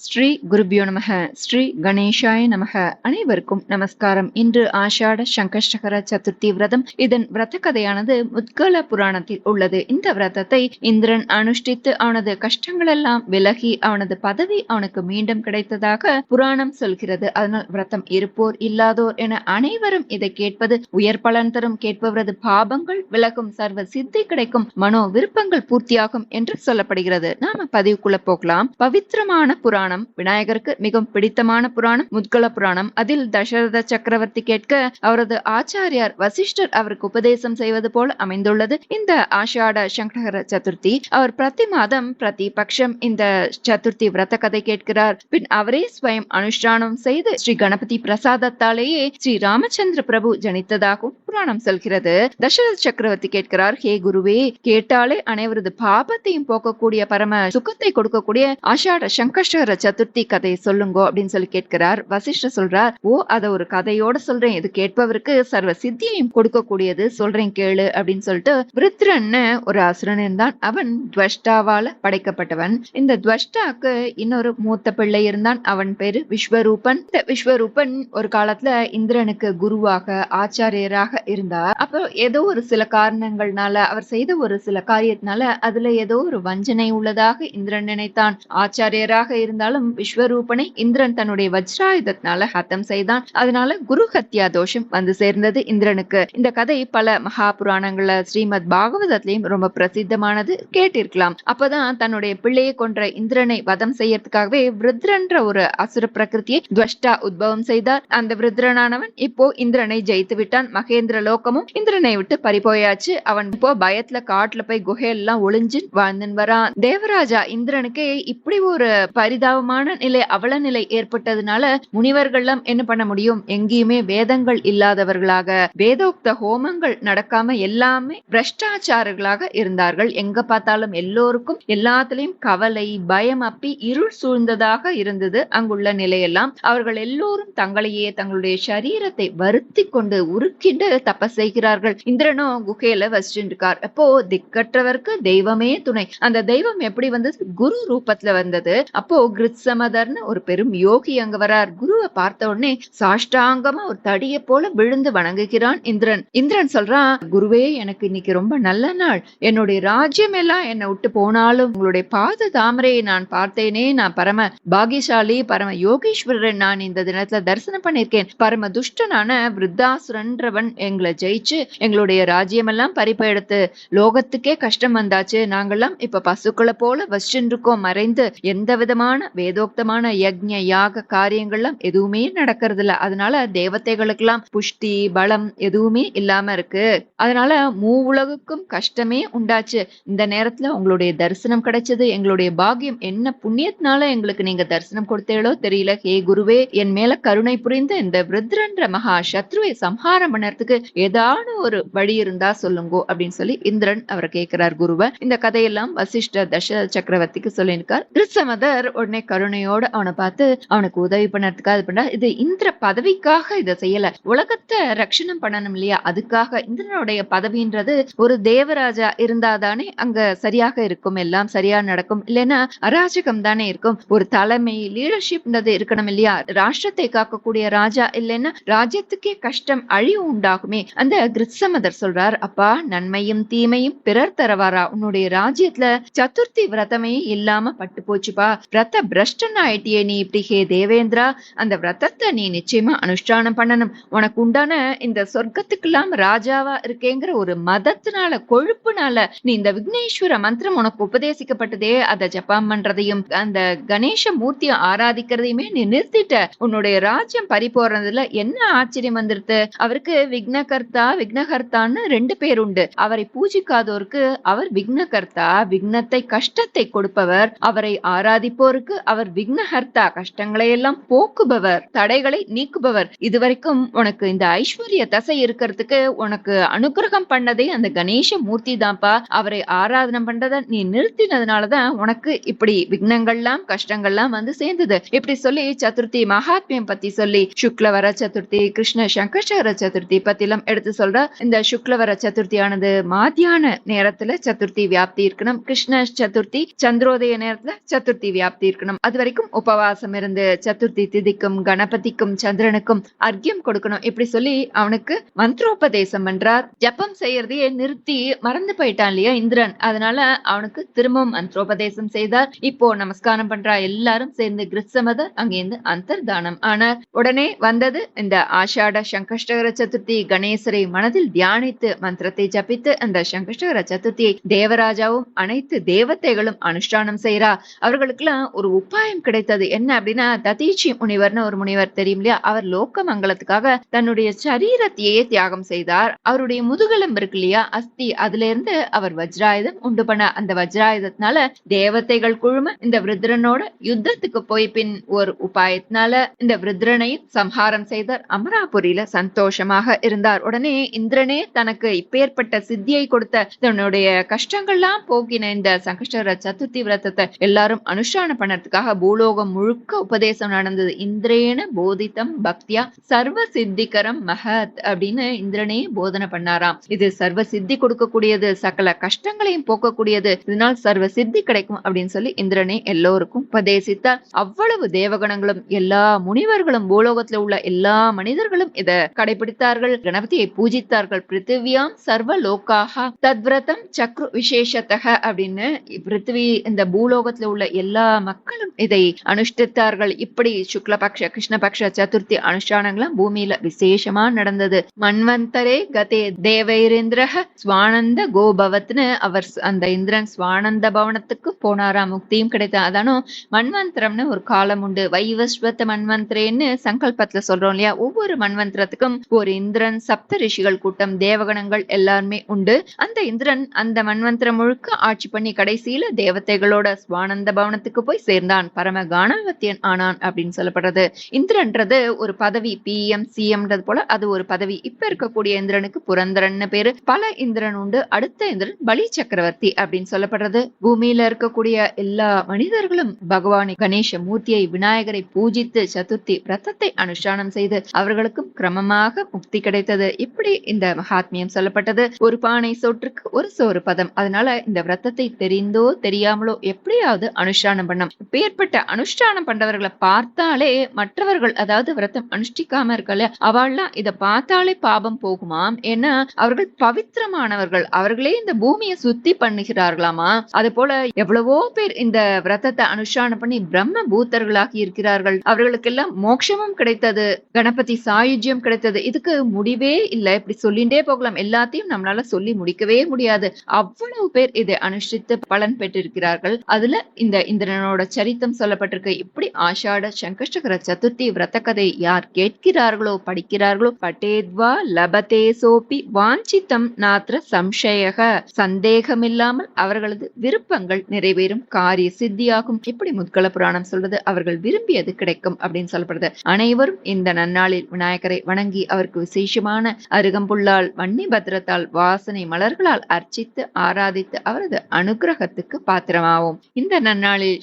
ஸ்ரீ குருபியோ நமக ஸ்ரீ கணேஷாய நமக. அனைவருக்கும் நமஸ்காரம். இன்று ஆஷாட சங்கஷ்டகர சதுர்த்தி விரதம். இதன் விரத கதையானது உத்கல புராணத்தில் உள்ளது. இந்த விரதத்தை இந்திரன் அனுஷ்டித்து அவனது கஷ்டங்களெல்லாம் விலகி அவனது பதவி அவனுக்கு மீண்டும் கிடைத்ததாக புராணம் சொல்கிறது. அதனால் விரதம் இருப்போர் இல்லாதோர் என அனைவரும் இதை கேட்பது உயர் பலன் தரும் கேட்பவரது பாபங்கள் விலகும் சர்வ சித்தி கிடைக்கும் மனோ விருப்பங்கள் பூர்த்தியாகும் என்று சொல்லப்படுகிறது. நாம பதிவுக்குள்ள போகலாம். பவித்திரமான புராணம். புராணம். விநாயகருக்கு மிகவும் பிடித்தமான புராணம் முத்கல புராணம். அதில் தசரத சக்கரவர்த்தி கேட்க அவரது ஆச்சாரியார் வசிஷ்டர் அவருக்கு உபதேசம் செய்வது போல அமைந்துள்ளது. இந்த ஆஷாட சங்கர சதுர்த்தி அவர் பிரதி மாதம் பிரதி பட்சம் இந்த சதுர்த்தி விரத கதை கேட்கிறார். பின் அவரே ஸ்வயம் அனுஷ்டானம் செய்து ஸ்ரீ கணபதி பிரசாதத்தாலேயே ஸ்ரீ ராமச்சந்திர பிரபு ஜனித்ததாகவும் புராணம் சொல்கிறது. தசரத சக்கரவர்த்தி கேட்கிறார் ஹே குருவே கேட்டாலே அனைவரது பாபத்தையும் போக்கக்கூடிய பரம சுகத்தை கொடுக்கக்கூடிய ஆஷாட சங்கஷ்டகர சதுர்த்தி கதையை சொல்லுங்கோ அப்படின்னு சொல்லி கேட்கிறார். வசிஷ்டர் சொல்றார் ஓ அத ஒரு கதையோட சொல்றேன். இது கேட்பவருக்கு சர்வ சித்தியையும் கொடுக்கக்கூடியது. சொல்றேன் கேளு அப்படின்னு சொல்லிட்டு விருத்ரன்னு ஒரு அசுரன் இருந்தான் அவன் துவஷ்டாவால படைக்கப்பட்டவன். இந்த துவஷ்டாக்கு இன்னொரு மூத்த பிள்ளை இருந்தான் அவன் பேரு விஸ்வரூபன். இந்த விஸ்வரூபன் ஒரு காலத்துல இந்திரனுக்கு குருவாக ஆச்சாரியராக இருந்தார். அப்போ ஏதோ ஒரு சில காரணங்கள்னால அவர் செய்த ஒரு சில காரியத்தினால அதுல ஏதோ ஒரு வஞ்சனை உள்ளதாக இந்திரன் நினைத்தான். ஆச்சாரியராக இருந்தாலும் விஸ்வரூபனை இந்திரன் தன்னுடைய வஜ்ராயுதத்தினால ஹத்தம் செய்தான். அதனால குரு ஹத்யா தோஷம் வந்து சேர்ந்தது இந்திரனுக்கு. இந்த கதை பல மகா புராணங்கள்ல ஸ்ரீமத் பாகவதத்திலையும் ரொம்ப பிரசித்தமானது கேட்டிருக்கலாம். அப்பதான் தன்னுடைய பிள்ளையை கொன்ற இந்திரனை வதம் செய்யறதுக்காகவே விருத்ரன்ற ஒரு அசுர பிரகிருத்தியை துவஷ்டா உத்பவம் செய்தார். அந்த விருத்ரனானவன் இப்போ இந்திரனை ஜெயித்து விட்டான். மகேந்திர லோகமும் இந்திரனை விட்டு பறிபோயாச்சு. அவன் இப்போ பயத்துல காட்டுல போய் குகையெல்லாம் ஒளிஞ்சு வாழ்ந்துன்னு வரான். தேவராஜா இந்திரனுக்கே இப்படி ஒரு பரிதாப பரிதாபமான நிலை அவல நிலை ஏற்பட்டதுனால முனிவர்கள்லாம் என்ன பண்ண முடியும்? எங்கேயுமே வேதங்கள் இல்லாதவர்களாக வேதோக்த ஹோமங்கள் நடக்காம எல்லாமே பிரஷ்டாச்சாரர்களாக இருந்தார்கள். எங்க பார்த்தாலும் எல்லோருக்கும் எல்லாத்துலயும் கவலை பயம் அப்பி இருள் சூழ்ந்ததாக இருந்தது. அங்குள்ள நிலையெல்லாம் அவர்கள் எல்லோரும் தங்களையே தங்களுடைய சரீரத்தை வருத்தி கொண்டு உருக்கிண்டு தப்ப செய்கிறார்கள். இந்திரனும் குகையில வசிச்சுட்டு இருக்கார். அப்போ திக்கற்றவருக்கு தெய்வமே துணை. அந்த தெய்வம் எப்படி வந்து குரு ரூபத்துல வந்தது? அப்போ கிருத்சமதர்னு ஒரு பெரும் யோகி அங்க வரார். குருவை பார்த்த உடனே சாஷ்டாங்கமா ஒரு தடிய போல விழுந்து வணங்குகிறான் இந்திரன். இந்திரன் சொல்றான் குருவே எனக்கு இன்னைக்கு ரொம்ப நல்ல நாள். என்னுடைய ராஜ்யம் எல்லாம் என்னை விட்டு போனாலும் உங்களுடைய பாத தாமரையை நான் பார்த்தேனே நான் பரம பாகியசாலி பரம யோகீஸ்வரன் நான் இந்த தினத்துல தரிசனம் பண்ணிருக்கேன் பரம துஷ்டனான விருத்தாசுரன்றவன் எங்களை ஜெயிச்சு எங்களுடைய ராஜ்யம் எல்லாம் பறிப்ப எடுத்து லோகத்துக்கே கஷ்டம் வந்தாச்சு. நாங்கெல்லாம் இப்ப பசுக்களை போல வசிச்சுருக்கோம் இருக்கோம். மறைந்து எந்த விதமான வேதோக்தமான யக்ஞ யாக காரியங்கள்லாம் எதுவுமே நடக்கிறது இல்ல அதனால தேவதைகளுக்கெல்லாம் புஷ்டி பலம் எதுவுமே இல்லாம இருக்கு. அதனால மூ உலகுக்கும் கஷ்டமே உண்டாச்சு. இந்த நேரத்துல உங்களுடைய தரிசனம் கிடைச்சது எங்களுடைய பாக்கியம் என்ன புண்ணியத்தினால எங்களுக்கு நீங்க தரிசனம் கொடுத்தீங்களோ தெரியல. ஹே குருவே என் மேல கருணை புரிந்த இந்த விருத்ரன்ற மகா சத்ருவை சம்ஹாரம் பண்ணறதுக்கு ஏதாவது ஒரு வழி இருந்தா சொல்லுங்கோ அப்படின்னு சொல்லி இந்திரன் அவர் கேட்கிறார் குருவை. இந்த கதையெல்லாம் வசிஷ்ட தச சக்கரவர்த்திக்கு சொல்லியிருக்கார். கிருஷ்ணமதர் உடனே கருணையோட அவனை பார்த்து அவனுக்கு உதவி பண்ணுறதுக்காக இது பண்ணா இது இந்திர பதவிக்காக இதை செய்யல. உலகத்தை ரட்சணம் பண்ணணும் இல்லையா? அதுக்காக இந்திரனுடைய பதவின்றது ஒரு தேவராஜா இருந்தாதானே அங்க சரியாக இருக்கும் எல்லாம் சரியா நடக்கும். இல்லைன்னா அராஜகம் தானே இருக்கும். ஒரு தலைமை லீடர்ஷிப்ன்றது இருக்கணும் இல்லையா? ராஷ்டிரத்தை காக்கக்கூடிய ராஜா இல்லைன்னா ராஜ்யத்துக்கே கஷ்டம் அழிவு உண்டாகுமே. அந்த கிருத்சமதர் சொல்றார் அப்பா நன்மையும் தீமையும் பிறர் தரவாரா? உன்னுடைய ராஜ்யத்துல சதுர்த்தி விரதமே இல்லாம பட்டு போச்சுப்பா. விரத பிரஷ்டன் ஆயிட்டியே நீ இப்படி ஹே தேவேந்திரா அந்த விரதத்தை நீ நிச்சயமா அனுஷ்டானம் பண்ணணும். உனக்கு உண்டான இந்த சொர்க்கத்துக்கெல்லாம் ராஜாவா இருக்கேங்கிற ஒரு மதத்தினால கொழுப்புனால நீ இந்த விக்னேஸ்வர மந்திரம் உனக்கு உபதேசிக்கப்பட்டதே அதை ஜப்பாம் பண்றதையும் அந்த கணேச மூர்த்தியை ஆராதிக்கிறதையுமே நீ நிறுத்திட்ட. உன்னுடைய ராஜ்யம் பறி போறதுல என்ன ஆச்சரியம் வந்துருது அவருக்கு விக்னகர்த்தா விக்னகர்த்தான்னு ரெண்டு பேர் உண்டு. அவரை பூஜிக்காதோருக்கு அவர் விக்னகர்த்தா விக்னத்தை கஷ்டத்தை கொடுப்பவர். அவரை ஆராதிப்போருக்கு அவர் விக்னஹர்த்தா கஷ்டங்களை எல்லாம் போக்குபவர் தடைகளை நீக்குபவர். இதுவரைக்கும் உனக்கு இந்த ஐஸ்வர்ய தசை இருக்கிறதுக்கு உனக்கு அனுகிரகம் பண்ணதே அந்த கணேச மூர்த்தி தான்ப்பா. அவரை ஆராதனை பண்றத நீ நிறுத்தினதுனாலதான் உனக்கு இப்படி விக்னங்கள்லாம் கஷ்டங்கள்லாம் வந்து சேர்ந்தது. இப்படி சொல்லி சதுர்த்தி மகாத்மியம் பத்தி சொல்லி சுக்லவர சதுர்த்தி கிருஷ்ண சங்கர்ஷர சதுர்த்தி பத்திலாம் எடுத்து சொல்ற இந்த சுக்லவர சதுர்த்தியானது மாத்தியான நேரத்துல சதுர்த்தி வியாப்தி இருக்கணும். கிருஷ்ண சதுர்த்தி சந்திரோதய நேரத்துல சதுர்த்தி வியாப்தி இருக்கணும். இருக்கணும் அது வரைக்கும் உபவாசம் இருந்து சதுர்த்தி திதிக்கும் கணபதிக்கும் சந்திரனுக்கும் அர்க்கியம் கொடுக்கணும். இப்படி சொல்லி அவனுக்கு மந்திரோபதேசம் பண்றார். ஜப்பம் செய்யறதையே நிறுத்தி மறந்து போயிட்டான் இல்லையா இந்திரன். அதனால அவனுக்கு திரும்பவும் மந்திரோபதேசம் செய்தார். இப்போ நமஸ்காரம் பண்றா. எல்லாரும் சேர்ந்து கிருத்சமதர் அங்கிருந்து அந்தர்தானம் ஆனார். உடனே வந்தது இந்த ஆஷாட சங்கஷ்டகர சதுர்த்தி. கணேசரை மனதில் தியானித்து மந்திரத்தை ஜபித்து அந்த சங்கஷ்டகர சதுர்த்தியை தேவராஜாவும் அனைத்து தேவதைகளும் அனுஷ்டானம் செய்றா. அவர்களுக்கெல்லாம் ஒரு உபாயம் கிடைத்தது. என்ன அப்படின்னா ததீச்சி முனிவர்னு ஒரு முனிவர் தெரியும் இல்லையா? அவர் லோக்க மங்களத்துக்காக தன்னுடைய சரீரத்தையே தியாகம் செய்தார். அவருடைய முதுகெலும்பு இருக்கு இல்லையா? அஸ்தி அதுல இருந்து அவர் வஜ்ராயுதம் உண்டு பண்ண. அந்த வஜ்ராயுதத்தினால தேவதைகள் குழும இந்த விருத்ரனோட யுத்தத்துக்கு போய் பின் ஒரு உபாயத்தினால இந்த விருத்ரனையும் சம்ஹாரம் செய்தார். அமராபுரியில சந்தோஷமாக இருந்தார். உடனே இந்திரனே தனக்கு இப்பேற்பட்ட சித்தியை கொடுத்த தன்னுடைய கஷ்டங்கள்லாம் போக்கின இந்த சங்கஷ்டர சதுர்த்தி விரதத்தை எல்லாரும் அனுஷ்டானம் பண்ணறதுக்காக பூலோகம் முழுக்க உபதேசம் நடந்தது. இந்திரேன போதித்தம் பக்தியா சர்வ சித்திகரம் மகத் அப்படின்னு இந்திரனே போதனை பண்ணாராம். இது சர்வ சித்தி கொடுக்கக்கூடியது சகல கஷ்டங்களையும் போக்கக்கூடியது. இதனால் சர்வ சித்தி கிடைக்கும் அப்படின்னு சொல்லி இந்திரனே எல்லோருக்கும் உபதேசித்தார். அவ்வளவு தேவகணங்களும் எல்லா முனிவர்களும் பூலோகத்துல உள்ள எல்லா மனிதர்களும் இத கடைபிடித்தார்கள். கணபதியை பூஜித்தார்கள். பிருத்திவியாம் சர்வ லோக்காக தத்விரதம் சக்ரு விசேஷத்தக அப்படின்னு பிருத்திவி இந்த பூலோகத்துல உள்ள எல்லா மக்கள் மக்களும் இதை அனுஷ்டித்தார்கள். இப்படி சுக்லபக்ஷ கிருஷ்ணபக்ஷ சதுர்த்தி அனுஷ்டானங்களும் பூமியில விசேஷமா நடந்தது. மன்வந்தரே கதே தேவைரேந்திரக சுவானந்த கோபவத்னு அவர் அந்த இந்திரன் சுவானந்த பவனத்துக்கு போனாரா? முக்தியும் கிடைத்தா அதானோ? மன்வந்திரம்னு ஒரு காலம் உண்டு. வைவஸ்வத்த மன்வந்திரேன்னு சங்கல்பத்துல சொல்றோம் இல்லையா? ஒவ்வொரு மன்வந்திரத்துக்கும் ஒரு இந்திரன் சப்த ரிஷிகள் கூட்டம் தேவகணங்கள் எல்லாருமே உண்டு. அந்த இந்திரன் அந்த மன்வந்திரம் முழுக்க ஆட்சி பண்ணி கடைசியில தேவதைகளோட சுவானந்த பவனத்துக்கு போய் சேர் சேர்ந்தான். பரம கானாவத்தியன் ஆனான் அப்படின்னு சொல்லப்படுறது. இந்திரன்றது ஒரு பதவி பிஎம் சிஎம்ன்றது போல அது ஒரு பதவி. இப்ப இருக்கக்கூடிய இந்திரனுக்கு புரந்தரன் பேரு. பல இந்திரன் உண்டு. அடுத்த இந்திரன் பலி சக்கரவர்த்தி அப்படின்னு சொல்லப்படுறது. பூமியில இருக்கக்கூடிய எல்லா மனிதர்களும் பகவானை கணேச மூர்த்தியை விநாயகரை பூஜித்து சதுர்த்தி ரத்தத்தை அனுஷ்டானம் செய்து அவர்களுக்கும் கிரமமாக முக்தி கிடைத்தது. இப்படி இந்த மகாத்மியம் சொல்லப்பட்டது. ஒரு பானை சோற்றுக்கு ஒரு சோறு பதம். அதனால இந்த விரத்தத்தை தெரிந்தோ தெரியாமலோ எப்படியாவது அனுஷ்டானம் பண்ணும் இப்பேற்பட்ட அனுஷ்டானம் பண்றவர்களை பார்த்தாலே மற்றவர்கள் அதாவது விரதம் அனுஷ்டிக்காம இருக்கல அவள்லாம் இத பார்த்தாலே பாபம் போகுமாம். ஏன்னா அவர்கள் பவித்திரமானவர்கள். அவர்களே இந்த பூமியை சுத்தி பண்ணுகிறார்களாமா? அது போல எவ்வளவோ பேர் இந்த விரதத்தை அனுஷ்டானம் பண்ணி பிரம்ம பூத்தர்களாகி இருக்கிறார்கள். அவர்களுக்கெல்லாம் மோட்சமும் கிடைத்தது கணபதி சாயுஜ்யம் கிடைத்தது. இதுக்கு முடிவே இல்லை. இப்படி சொல்லிண்டே போகலாம். எல்லாத்தையும் நம்மளால சொல்லி முடிக்கவே முடியாது. அவ்வளவு பேர் இதை அனுஷ்டித்து பலன் பெற்றிருக்கிறார்கள். அதுல இந்த இந்திரனோட சரித்தம் சொல்லப்பட்டிருக்கு. இப்படி ஆஷாட சங்கஷ்டகர சதுர்த்தி விரத கதை யார் கேட்கிறார்களோ படிக்கிறார்களோ பட்டேத்வா லபதே சோபி வாஞ்சித்தம் நாத்திர சம்சயக. சந்தேகமில்லாமல் அவர்களது விருப்பங்கள் நிறைவேறும் காரிய சித்தியாகும். இப்படி முத்கல புராணம் சொல்றது அவர்கள் விரும்பியது கிடைக்கும் அப்படின்னு சொல்லப்படுது. அனைவரும் இந்த நன்னாளில் விநாயகரை வணங்கி அவருக்கு விசேஷமான அருகம்புல்லால் வன்னி பத்திரத்தால் வாசனை மலர்களால் அர்ச்சித்து ஆராதித்து அவரது அனுகிரகத்துக்கு பாத்திரமாவோம். இந்த நன்னாளில்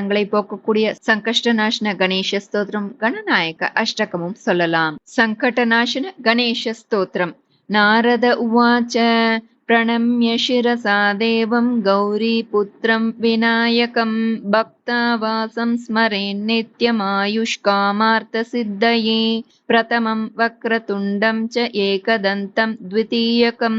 சங்கடங்களை போக்கக்கூடிய சங்கஷ்டநாசன கணேச ஸ்தோத்திரம் கணநாயக அஷ்டகமும் சொல்லலாம். சங்கடநாசன கணேச ஸ்தோத்திரம். நாரத உவாச்ச प्रणम्य शिरसा देवं गौरीपुत्रं विनायकं भक्तावासं स्मरेन्नित्यमायुष्कामार्थसिद्धये प्रथमं वक्रतुण्डं च एकदन्तं द्वितीयकं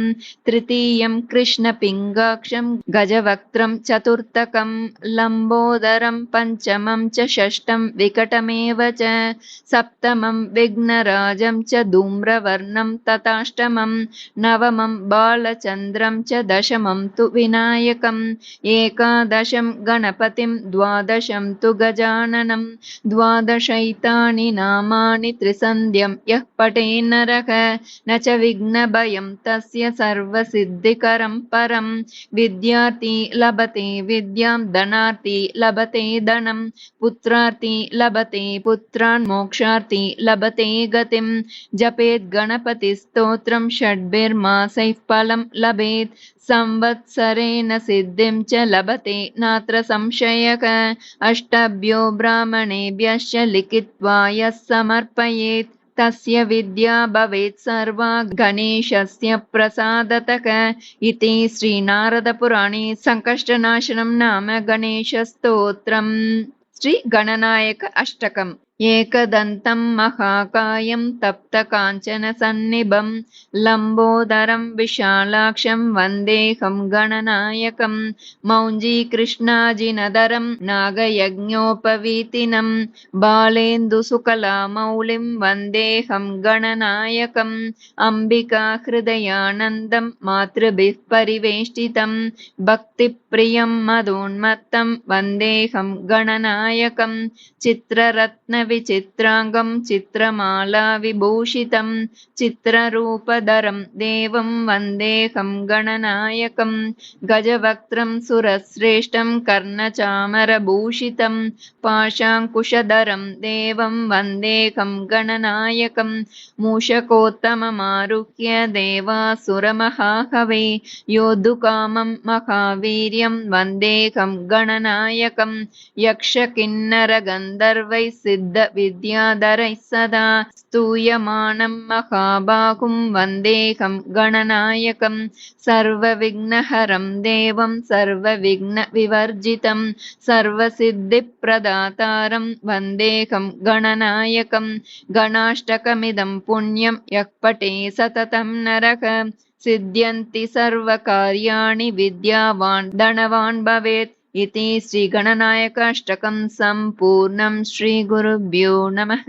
तृतीयं कृष्णपिङ्गाक्षं गजवक्त्रं चतुर्थकं लम्बोदरं पञ्चमं च षष्ठं विकटमेव च सप्तमं विघ्नराजं च धूम्रवर्णं तथाष्टमं नवमं बालचन्द्रं च दशमं तु विनायकम् एकादशं गणपतिं द्वादशं तु गजाननं द्वादशैतानि नामानि त्रिसन्ध्यं यः पठेन्नरः न च विघ्नभयं तस्य सर्वसिद्धिकरं परं विद्यार्थी लभते विद्यां धनार्थी लभते धनं पुत्रार्थी लभते पुत्रान् मोक्षार्थी लभते गतिं जपेत् गणपतिस्तोत्रं षड्भिर्मासैः संवत्सरेण सिद्धिं च लभते। नात्र संशयः अष्टभ्यो ब्राह्मणेभ्यश्च लिखित्वा यः समर्पयेत् तस्य विद्या भवेत् सर्वा गणेशस्य प्रसादतः इति श्रीनारदपुराणे सङ्कष्टनाशनं नाम गणेशस्तोत्रम्। श्रीगणनायक अष्टकम् एकदन्तं महाकायं तप्तकाञ्चनसन्निभं लम्बोदरं विशालाक्षं वन्देऽहं गणनायकं मौञ्जीकृष्णाजिनदरं नागयज्ञोपवीतिनं बालेन्दुसुकलामौलिं वन्देऽहं गणनायकम् अम्बिकाहृदयानन्दं मातृभिः परिवेष्टितं भक्तिप्रियं मदोन्मत्तं वन्देऽहं गणनायकं चित्ररत्नविचित्राङ्गं चित्रमाला विभूषितं चित्ररूपधरं देवं वन्देऽहं गणनायकं गजवक्त्रं सुरश्रेष्ठं कर्णचामरभूषितं पाशाङ्कुशधरं देवं वन्देऽहं गणनायकं मूषकोत्तममारुह्य देवासुरमहाहवे योद्धुकामं महावीर्यं वन्देऽहं गणनायकं यक्षकिन्नरगन्धर्वैः सदा वन्देऽहं गणनायकं सर्वविघ्नहरं देवं सर्वविघ्नविवर्जितं सर्वसिद्धिप्रदातारं वन्देऽहं गणनायकं गणाष्टकमिदं पुण्यं यः पटे सततं नरः सिद्ध्यन्ति सर्वकार्याणि विद्यावान् धनवान् भवेत् इति श्रीगणनायकाष्टकं सम्पूर्णं श्रीगुरुभ्यो नमः